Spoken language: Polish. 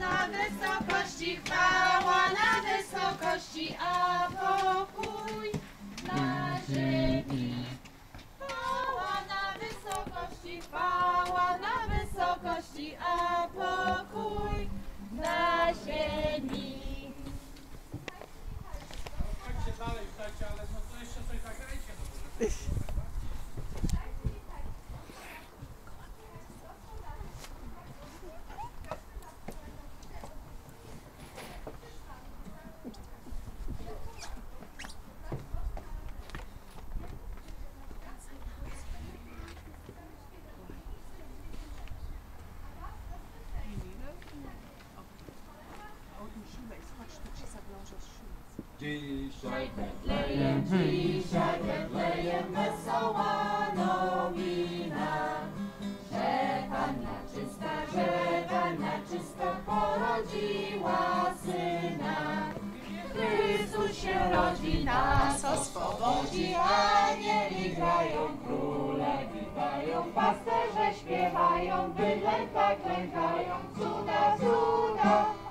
Na wysokości, chwała na wysokości, a pokój na ziemi. Chwała na wysokości, chwała na wysokości, a pokój na ziemi. Dalej, ale no to jeszcze coś zagrajcie. Dzisiaj Betlejem, dzisiaj Betlejem wesoła nowina, że Panna czysta, że Panna czysta porodziła Syna. Chrystus się rodzi, nas oswobodzi, anieli grają, króle witają, pasterze śpiewają, bydlęta klękają, cuda, cuda.